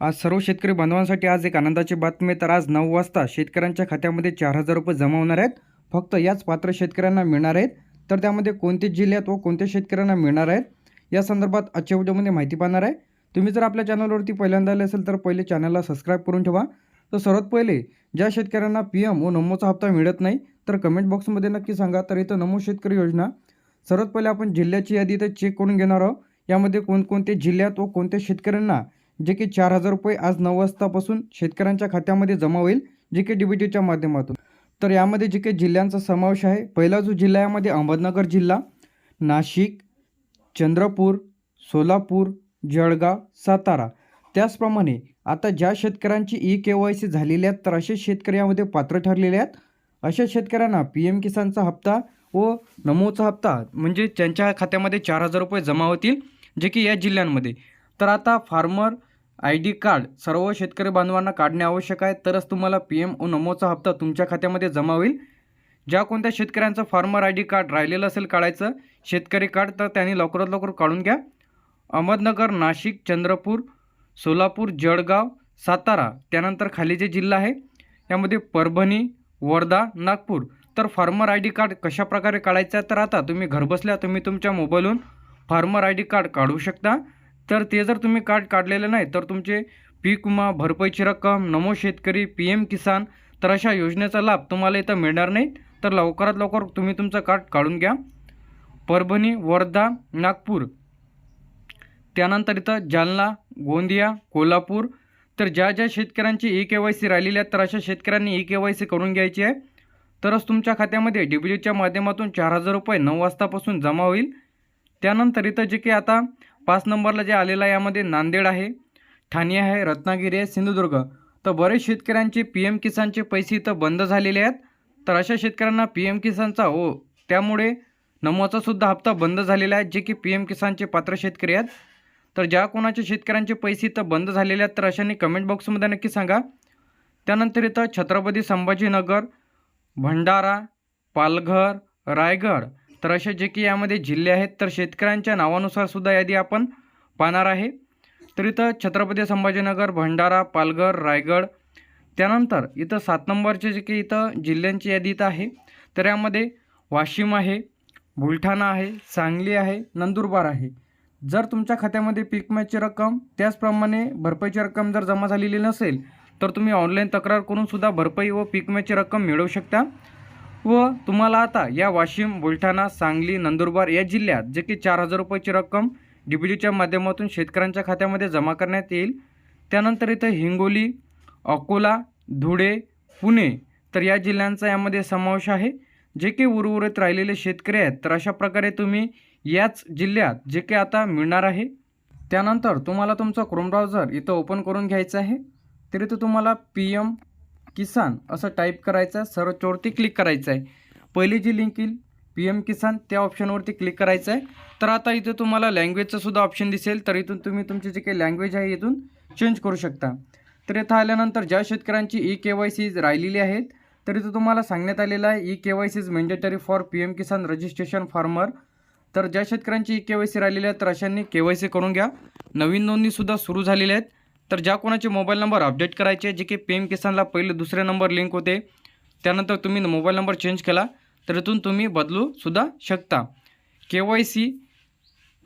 आज सर्व शेतकरी बांधवांसाठी आज एक आनंदाची बातमी तर आज नऊ वाजता शेतकऱ्यांच्या खात्यामध्ये चार हजार रुपये जमा होणार आहेत. फक्त याच पात्र शेतकऱ्यांना मिळणार आहेत. तर त्यामध्ये कोणते जिल्ह्यात व कोणत्या शेतकऱ्यांना मिळणार आहेत या संदर्भात आजच्या व्हिडिओमध्ये माहिती पाहणार आहे. तुम्ही जर आपल्या चॅनलवरती पहिल्यांदा आले असेल तर पहिले चॅनलला सबस्क्राईब करून ठेवा. तर सर्वात पहिले ज्या शेतकऱ्यांना पी एम व नमोचा हप्ता मिळत नाही तर कमेंट बॉक्समध्ये नक्की सांगा. तर इथं नमो शेतकरी योजना. सर्वात पहिले आपण जिल्ह्याची यादी इथं चेक करून घेणार आहोत. यामध्ये कोणकोणते जिल्ह्यात व कोणत्या शेतकऱ्यांना जे की चार हजार रुपये आज नऊ वाजतापासून शेतकऱ्यांच्या खात्यामध्ये जमा होईल जे के डी बी टीच्या माध्यमातून. तर यामध्ये जे काही जिल्ह्यांचा समावेश आहे. पहिला जो जिल्हा यामध्ये अहमदनगर जिल्हा नाशिक चंद्रपूर सोलापूर जळगाव सातारा. त्याचप्रमाणे आता ज्या शेतकऱ्यांची ई के वाय सी झालेली आहेत तर असे शेतकरी यामध्ये पात्र ठरलेले आहेत. अशा शेतकऱ्यांना पी एम किसानचा हप्ता व नमोचा हप्ता म्हणजे त्यांच्या खात्यामध्ये चार हजार रुपये जमा होतील जे की या जिल्ह्यांमध्ये. तर आता फार्मर आय डी कार्ड सर्व शेतकरी बांधवांना काढणे आवश्यक आहे. तरच तुम्हाला पी एम ओ नमोचा हप्ता तुमच्या खात्यामध्ये जमा होईल. ज्या कोणत्या शेतकऱ्यांचं फार्मर आय डी कार्ड राहिलेलं असेल काढायचं शेतकरी कार्ड तर त्यांनी लवकरात लवकर काढून घ्या. अहमदनगर नाशिक चंद्रपूर सोलापूर जळगाव सातारा त्यानंतर खाली जे जिल्हा आहे यामध्ये परभणी वर्धा नागपूर. तर फार्मर आय डी कार्ड कशाप्रकारे काढायचं आहे? तर आता तुम्ही घरबसल्या तुम्ही तुमच्या मोबाईलहून फार्मर आय डी कार्ड काढू शकता. तर ते जर तुम्ही कार्ड काढलेलं नाही तर तुमचे पीक विमा भरपाईची रक्कम नमो शेतकरी पी एम किसान तर अशा योजनेचा लाभ तुम्हाला इथं मिळणार नाही तर लवकरात लवकर तुम्ही तुमचं कार्ड काढून घ्या. परभणी वर्धा नागपूर त्यानंतर इथं जालना गोंदिया कोल्हापूर तर ज्या ज्या शेतकऱ्यांची ई के वाय सी राहिलेली आहेत तर अशा शेतकऱ्यांनी ई के वाय सी करून घ्यायची आहे. तरच तुमच्या खात्यामध्ये डी बी माध्यमातून चार हजार रुपये नऊ वाजतापासून जमा होईल. त्यानंतर इथं जे की आता पाच नंबरला जे आलेलं आहे यामध्ये नांदेड आहे ठाणे आहे रत्नागिरी आहे सिंधुदुर्ग. तर बरेच शेतकऱ्यांचे पी एम किसानचे पैसे इथं बंद झालेले आहेत. तर अशा शेतकऱ्यांना पी एम किसानचा हो त्यामुळे नमोचासुद्धा हप्ता बंद झालेला आहे जे की पी एम किसानचे पात्र शेतकरी आहेत. तर ज्या कोणाच्या शेतकऱ्यांचे पैसे इथं बंद झालेले आहेत तर अशांनी कमेंट बॉक्समध्ये नक्की सांगा. त्यानंतर इथं छत्रपती संभाजीनगर भंडारा पालघर रायगड तर असे जे की यामध्ये जिल्हे आहेत तर शेतकऱ्यांच्या नावानुसार सुद्धा यादी आपण पाहणार आहे. तर इथं छत्रपती संभाजीनगर भंडारा पालघर रायगड त्यानंतर इथं सात नंबरचे जे की इथं जिल्ह्यांची यादी इथं आहे. तर यामध्ये वाशिम आहे बुलढाणा आहे सांगली आहे नंदुरबार आहे. जर तुमच्या खात्यामध्ये पीक विम्याची रक्कम त्याचप्रमाणे भरपाईची रक्कम जर जमा झालेली नसेल तर तुम्ही ऑनलाईन तक्रार करून सुद्धा भरपाई व पीक विम्याची रक्कम मिळवू शकता. व तुम्हाला आता या वाशिम बुलढाणा सांगली नंदुरबार या जिल्ह्यात जे की चार हजार रुपयाची रक्कम डी माध्यमातून शेतकऱ्यांच्या खात्यामध्ये जमा करण्यात येईल. त्यानंतर इथं हिंगोली अकोला धुळे पुणे तर या जिल्ह्यांचा यामध्ये समावेश आहे. जे की उर्वरित राहिलेले शेतकरी आहेत तर अशा प्रकारे तुम्ही याच जिल्ह्यात जे काही आता मिळणार आहे. त्यानंतर तुम्हाला तुमचा क्रोम ब्राउझर इथं ओपन करून घ्यायचं आहे तर इथं तुम्हाला पी एम किसान असं टाईप करायचं आहे सर्चवरती क्लिक करायचं आहे पहिली जी लिंक येईल पी एम किसान त्या ऑप्शनवरती क्लिक करायचं आहे तर आता इथं तुम्हाला लँग्वेजचं सुद्धा ऑप्शन दिसेल. तर इथून तुम्ही तुमची जे काही लँग्वेज आहे इथून चेंज करू शकता. तर इथं आल्यानंतर ज्या शेतकऱ्यांची ई के वाय सीज राहिलेली आहेत तर इथं तुम्हाला सांगण्यात आलेलं आहे E K Y C's is mandatory for P M Kisan registration farmer तर ज्या शेतकऱ्यांची ई के वाय सी राहिलेली आहे तर अशांनी के वाय सी करून घ्या. नवीन नोंदणीसुद्धा सुरू झालेल्या आहेत. तर ज्या कोणाचे मोबाईल नंबर अपडेट करायचे जे की पी एम किसानला पहिले दुसरे नंबर लिंक होते त्यानंतर तुम्ही मोबाईल नंबर चेंज केला तर इथून तुम्ही बदलूसुद्धा शकता. K Y C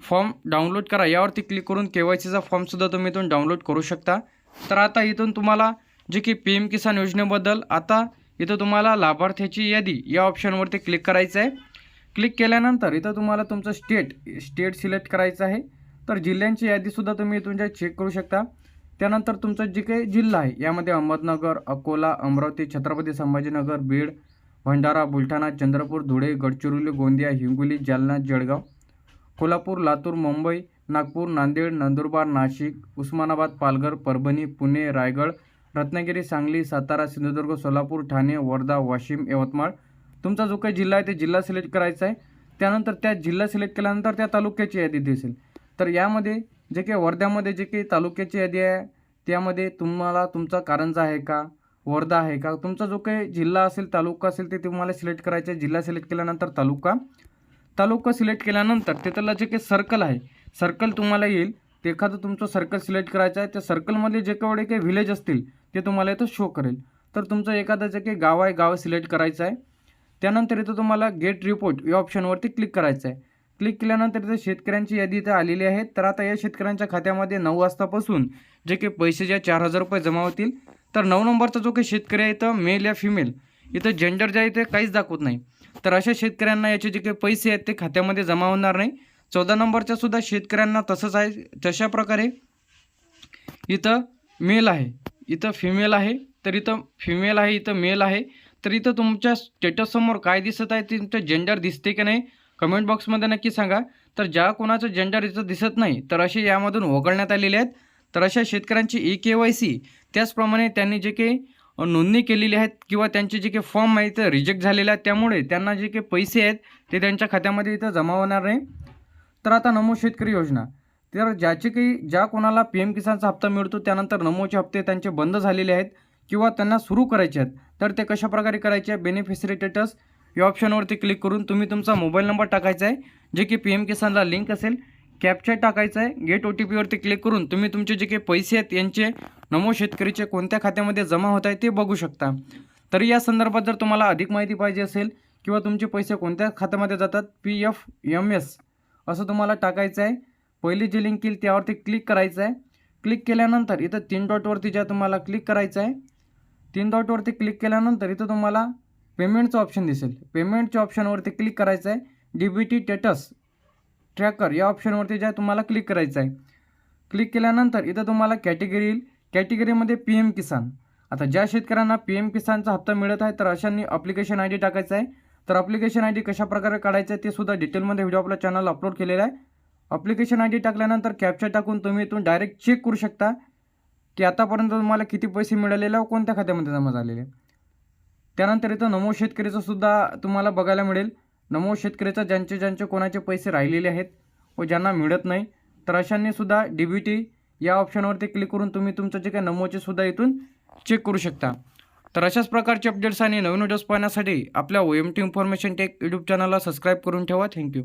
form download करा. यावरती क्लिक करून के वाय सीचा फॉर्मसुद्धा तुम्ही इथून डाउनलोड करू शकता. तर आता इथून तुम्हाला जे की पी एम किसान योजनेबद्दल आता इथं तुम्हाला लाभार्थ्याची यादी या ऑप्शनवरती क्लिक करायचं आहे. क्लिक केल्यानंतर इथं तुम्हाला तुमचं स्टेट स्टेट सिलेक्ट करायचं आहे. तर जिल्ह्यांची यादीसुद्धा तुम्ही इथून चेक करू शकता. त्यानंतर तुमचं जे काही जिल्हा आहे यामध्ये अहमदनगर अकोला अमरावती छत्रपती संभाजीनगर बीड भंडारा बुलढाणा चंद्रपूर धुळे गडचिरोली गोंदिया हिंगोली जालना जळगाव कोल्हापूर लातूर मुंबई नागपूर नांदेड नंदुरबार नाशिक उस्मानाबाद पालघर परभणी पुणे रायगड रत्नागिरी सांगली सातारा सिंधुदुर्ग सोलापूर ठाणे वर्धा वाशिम यवतमाळ. तुमचा जो काही जिल्हा आहे ते जिल्हा सिलेक्ट करायचा आहे. त्यानंतर त्या जिल्हा सिलेक्ट केल्यानंतर त्या तालुक्याची यादी दिसेल. तर यामध्ये जे काही वर्ध्यामध्ये जे काही तालुक्याची यादी आहे त्यामध्ये तुम्हाला तुमचा कारंजा आहे का? वर्धा आहे का? तुमचा जो काही जिल्हा असेल तालुका असेल ते तुम्हाला सिलेक्ट करायचं आहे. जिल्हा सिलेक्ट केल्यानंतर तालुका. तालुका सिलेक्ट केल्यानंतर तिथला जे काही सर्कल आहे सर्कल तुम्हाला येईल. ते एखादं तुमचं सर्कल सिलेक्ट करायचं आहे त्या सर्कलमधले जे केवढे काही व्हिलेज असतील ते तुम्हाला इथं शो करेल. तर तुमचं एखादं जे काही गाव आहे गाव सिलेक्ट करायचं आहे. त्यानंतर इथं तुम्हाला गेट रिपोर्ट या ऑप्शनवरती क्लिक करायचं आहे. क्लिक केल्यानंतर इथं शेतकऱ्यांची यादी इथं आलेली आहे. तर आता या शेतकऱ्यांच्या खात्यामध्ये नऊ वाजतापासून जे काही पैसे जे चार हजार रुपये जमा होतील तर नऊ नंबरचा जो काही शेतकरी आहे इथं मेल या फिमेल इथं जेंडर जे आहे ते काहीच दाखवत नाही. तर अशा शेतकऱ्यांना याचे जे काही पैसे आहेत ते खात्यामध्ये जमा होणार नाही. चौदा नंबरच्या सुद्धा शेतकऱ्यांना तसंच आहे तशा प्रकारे इथं मेल आहे. इथं फिमेल आहे तर इथं फिमेल आहे इथं मेल आहे. तर इथं तुमच्या स्टेटससमोर काय दिसत आहे तुमचं जेंडर दिसते की नाही कमेंट बॉक्समध्ये नक्की सांगा. तर ज्या कोणाचं जेंडर इथं दिसत नाही तर असे यामधून वगळण्यात आलेले आहेत. तर अशा शेतकऱ्यांची ई के वाय सी त्याचप्रमाणे त्यांनी जे काही नोंदणी केलेली आहेत किंवा त्यांचे जे काही फॉर्म आहे ते रिजेक्ट झालेले आहेत. त्यामुळे त्यांना जे काही पैसे आहेत ते त्यांच्या खात्यामध्ये इथं जमा होणार नाही. तर आता नमो शेतकरी योजना. तर ज्याचे काही ज्या कोणाला पी एम किसानचा हप्ता मिळतो त्यानंतर नमोचे हप्ते त्यांचे बंद झालेले आहेत किंवा त्यांना सुरू करायचे आहेत तर ते कशा प्रकारे करायचे आहे? बेनिफिशरी स्टेटस या ऑप्शनवरती क्लिक करून तुम्ही तुमचा मोबाईल नंबर टाकायचा आहे. जे की पी एम किसानला लिंक असेल. कॅप्चर टाकायचा आहे. गेट ओ टी पीवरती क्लिक करून तुम्ही तुमचे जे काही पैसे आहेत यांचे नमो शेतकरीचे कोणत्या खात्यामध्ये जमा होत आहे ते बघू शकता. तरी या संदर्भात जर तुम्हाला अधिक माहिती पाहिजे असेल किंवा तुमचे पैसे कोणत्या खात्यामध्ये जातात पी एफ एम एस असं तुम्हाला टाकायचं आहे. पहिली जी लिंक येईल त्यावरती क्लिक करायचं आहे. क्लिक केल्यानंतर इथं तीन डॉटवरती ज्या तुम्हाला क्लिक करायचं आहे तीन डॉटवरती क्लिक केल्यानंतर इथं तुम्हाला पेमेंटचं ऑप्शन दिसेल. पेमेंटच्या ऑप्शनवरती क्लिक करायचं आहे. D B T status tracker या ऑप्शनवरती ज्या तुम्हाला क्लिक करायचं आहे. क्लिक केल्यानंतर इथं तुम्हाला कॅटेगरी येईल. कॅटेगरीमध्ये पी एम किसान आता ज्या शेतकऱ्यांना पी एम किसानचा हप्ता मिळत आहे तर अशांनी अप्लिकेशन आय डी टाकायचं आहे. तर अप्लिकेशन आय डी कशा प्रकारे काढायचं आहे ते सुद्धा डिटेलमध्ये व्हिडिओ आपल्या चॅनल अपलोड केलेला आहे. अप्लिकेशन आय डी टाकल्यानंतर कॅप्चर टाकून तुम्ही इथून डायरेक्ट चेक करू शकता. की आतापर्यंत तुम्हाला किती पैसे मिळालेले व कोणत्या खात्यामध्ये जमा झालेले. त्यानंतर इथं नमो शेतकरीचं सुद्धा तुम्हाला बघायला मिळेल. नमो शेतकरीचं ज्यांचे ज्यांचे कोणाचे पैसे राहिलेले आहेत व ज्यांना मिळत नाही तर अशांनी सुद्धा डी बी टी या ऑप्शनवरती क्लिक करून तुम्ही तुमचं जे काही नमोचे सुद्धा इथून चेक करू शकता. तर अशाच प्रकारचे अपडेट्स आणि नवीन व्हिडिओज पाहण्यासाठी आपल्या O M T information tech YouTube चॅनलला सबस्क्राईब करून ठेवा. Thank you